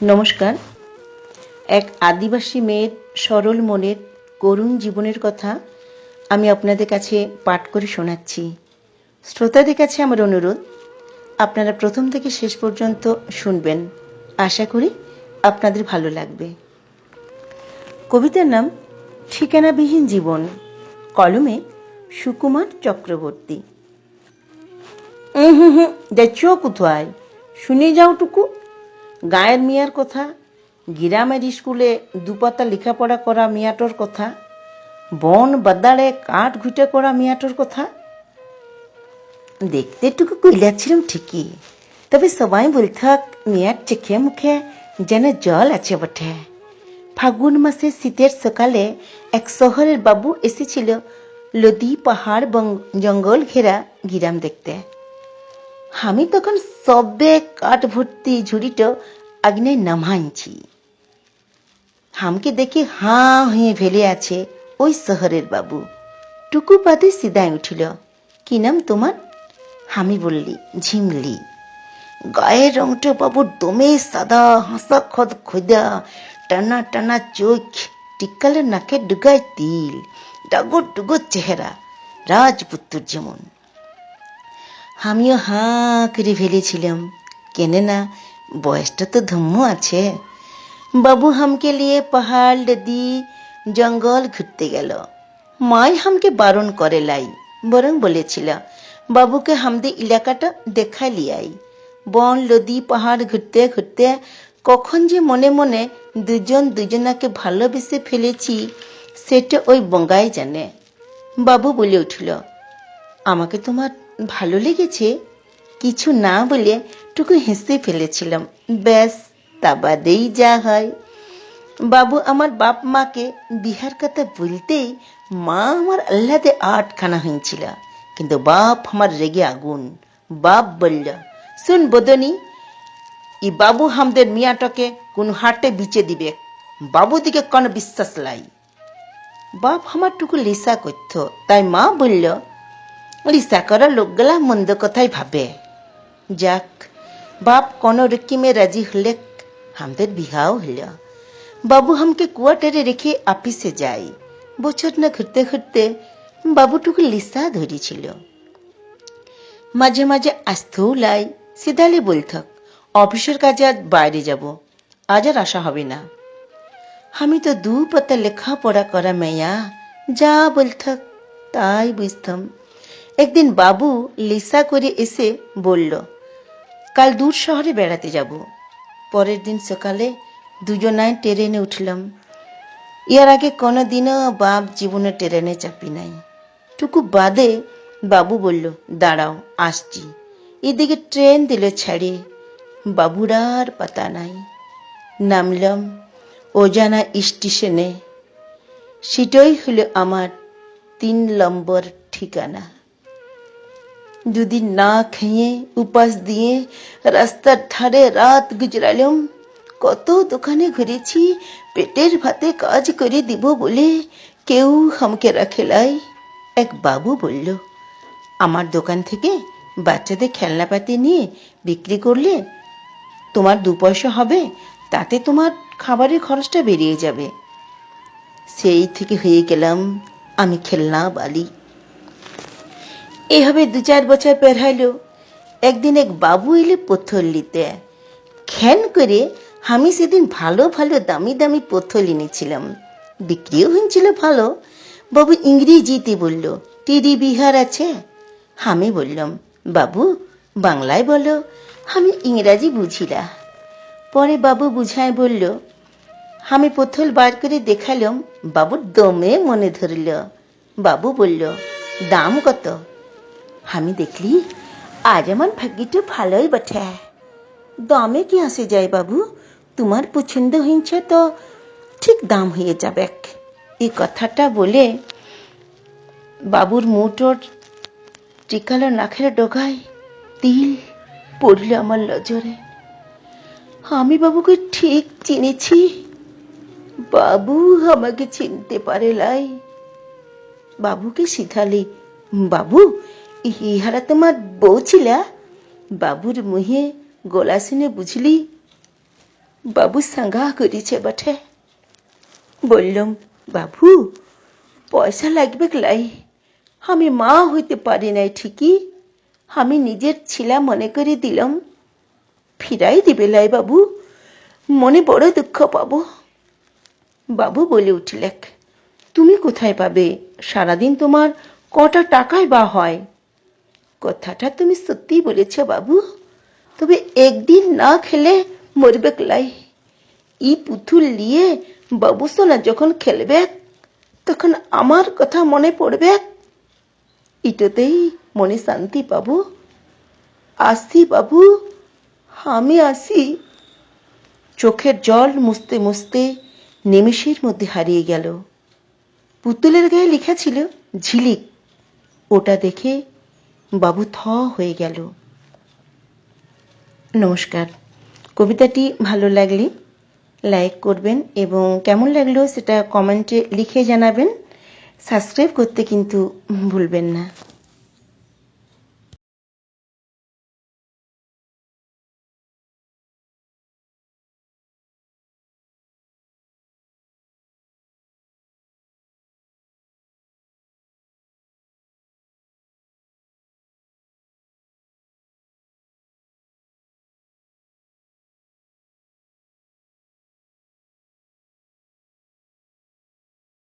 নমস্কার। এক আদিবাসী মেয়ের সরল মনের করুণ জীবনের কথা আমি আপনাদের কাছে পাঠ করে শোনাচ্ছি। শ্রোতাদের কাছে আমার অনুরোধ, আপনারা প্রথম থেকে শেষ পর্যন্ত শুনবেন। আশা করি আপনাদের ভালো লাগবে। কবিতার নাম ঠিকানাবিহীন জীবন, কলমে সুকুমার চক্রবর্তী। দেখছ কোথায়? শুনে যাও টুকু গায়ের মিয়ার কথা, গিরামের স্কুলে দুপাতা লেখাপড়া করা মিয়াটোর কথা, বন বাদাড়ে কাঠ ঘুটে করা মিয়াটোর কথা। দেখতে টুকু কইলাছিলাম ঠিকই, তবে সবাই বলথাক মিয়ার চোখে মুখে যেন জল আছে বটে। ফাগুন মাসে শীতের সকালে এক শহরের বাবু এসেছিল লদি পাহাড় বং- জঙ্গল ঘেরা গিরাম দেখতে। আমি তখন সবে কাঠ ভর্তি ঝুড়িটো আগ্নেয় নামাইছি হামকে দেখে হাঁ হয়ে ভেলে আছে ওই শহরের বাবু টুকু পাতে সিদায় উঠিল কি নাম তোমার আমি বললি ঝিমলি গায়ের রংটা বাবুর দমে সাদা হাসা খদ খোদা টানা টানা চোখ টিকালে নাকে ডুগায় তিল ডাগর ডুগর চেহারা রাজপুত্তর যেমন আমিও হাঁ করে ফেলেছিলাম কেনে না বয়সটা তো ধম্ম আছে। বাবু হামকে লিয়ে পাহাড়, নদী, জঙ্গল ঘুরতে গেল। মাই হামকে বারণ করে লাই, বরং বলেছিল, বাবুকে হামদে এলাকাটা দেখাই লিয়াই। বন, নদী, পাহাড় ঘুরতে ঘুরতে কখন যে মনে মনে দুজন দুজনাকে ভালোবেসে ফেলেছি, সেটা ওই বঙ্গাই জানে। বাবু বলে উঠল, আমাকে তোমার ভালো লেগেছে? কিছু না বলে টুকু হেসে ফেলেছিলাম। ব্যাস, তা বাদেই যা হয়। বাবু আমার বাপ মাকে বিহার কথা বলতেই মা আমার আল্লাদে আটখানা হয়েছিল কিন্তু বাপ আমার রেগে আগুন। বাপ বলল, শুন বদনি, ই বাবু হামদের মিয়াটাকে কোন হাটে বিচে দিবে। বাবু দিকে কোন বিশ্বাস লাই। বাপ আমার টুকু লিসা করত। তাই মা বলল, লিসা করা লোকগুলা মন্দ কথাই ভাবে। যাক, বাপ কোন রকিমে রাজি হলে আমাদের বিহাও হল। বাবু হামকে কোয়ার্টারে রেখে আপিসে যাই বছর না ঘুরতে ঘুরতে বাবুটুকু লিসা ধরেছিল। মাঝে মাঝে আসতেও লাই, সিদালে বলথাক অফিসের কাজে আজ বাইরে যাব, আজ আর আসা হবে না। আমি তো দু পাতা লেখাপড়া করা মেয়া, যা বলথাক তাই বুঝতাম। একদিন বাবু লিসা করে এসে বলল কাল দূর শহরে বেড়াতে যাব। পরের দিন সকালে দুজনায় ট্রেনে উঠলাম। ইয়ার আগে কোনো দিনও বাপ জীবনে ট্রেনে চাপি নাই। টুকু বাদে বাবু বলল, দাঁড়াও, আসছি। এদিকে ট্রেন দিল ছাড়ে, বাবুর আর পাতা নাই। নামলাম অজানা স্টেশনে। সেটাই হলো আমার তিন নম্বর ঠিকানা। দুদিন না খেয়ে উপাস দিয়ে রাস্তার ধারে রাত গুজরালাম, কত দোকানে ঘুরেছি, পেটের ভাতে কাজ করে দিব বলে কেউ আমাকে রাখেলাই। এক বাবু বলল, আমার দোকান থেকে বাচ্চাদের খেলনাপাতি নিয়ে বিক্রি করলে তোমার দু পয়সা হবে, তাতে তোমার খাবারের খরচটা বেরিয়ে যাবে। সেই থেকে হয়ে গেলাম আমি খেলনা বালি। এভাবে দু চার বছর পের পেরাইলো একদিন এক বাবু এলে পথর নিতে। খ্যান করে আমি সেদিন ভালো ভালো দামি দামি পথল এনেছিলাম। বিক্রিও হয়েছিল ভালো। বাবু ইংরেজিতে বলল, টিডি বিহার আছে? আমি বললাম, বাবু, বাংলায় বলো। আমি ইংরাজি বুঝিলা পরে বাবু বুঝায় বলল, আমি পথল বার করে দেখালাম বাবুর দমে মনে ধরল। বাবু বলল, দাম কত? আমি দেখলি আজ আমার ভাগ্যটা ভালোই বটে দামে কি আসে যায় বাবু তোমার পছন্দ হয়েছে তো ঠিক দাম হয়ে যাবে এই কথাটা বলে বাবুর মুঠোর টিকালো নাখের ডগায় তিল পড়ল আমার নজরে আমি বাবুকে ঠিক চিনেছি বাবু আমাকে চিনতে পারে লাই বাবুকে শিখালি বাবু ইহারা তোমার বউ ছিলা? বাবুর মুহে গলা শুনে বুঝলি, বাবু সাঙ্গা করেছে বটে। বললাম, বাবু, পয়সা লাগবে লাই? আমি মা হইতে পারি নাই ঠিকই। আমি নিজের ছিলা মনে করে দিলাম। ফিরাই দিবে লাই বাবু, মনে বড় দুঃখ পাবো। বাবু বলে উঠলেক, তুমি কোথায় পাবে? সারাদিন তোমার কটা টাকায় বা হয়? কথাটা তুমি সত্যি বলেছ, বাবু। তবে একদিন না খেলে মরবে লাই ই পুতুল নিয়ে বাবু সোনা যখন খেলবে, তখন আমার কথা মনে পড়বে। ইটোতেই মনে শান্তি পাবো। আসি, বাবু, আমি আসি। চোখের জল মুছতে মুছতে নিমেষের মধ্যে হারিয়ে গেল। পুতুলের গায়ে লেখা ছিল ঝিলিক। ওটা দেখে বাবু থ হয়ে গেল। নমস্কার। কবিতাটি ভালো লাগলে লাইক করবেন এবং কেমন লাগল সেটা কমেন্টে লিখে জানাবেন। সাবস্ক্রাইব করতে কিন্তু ভুলবেন না।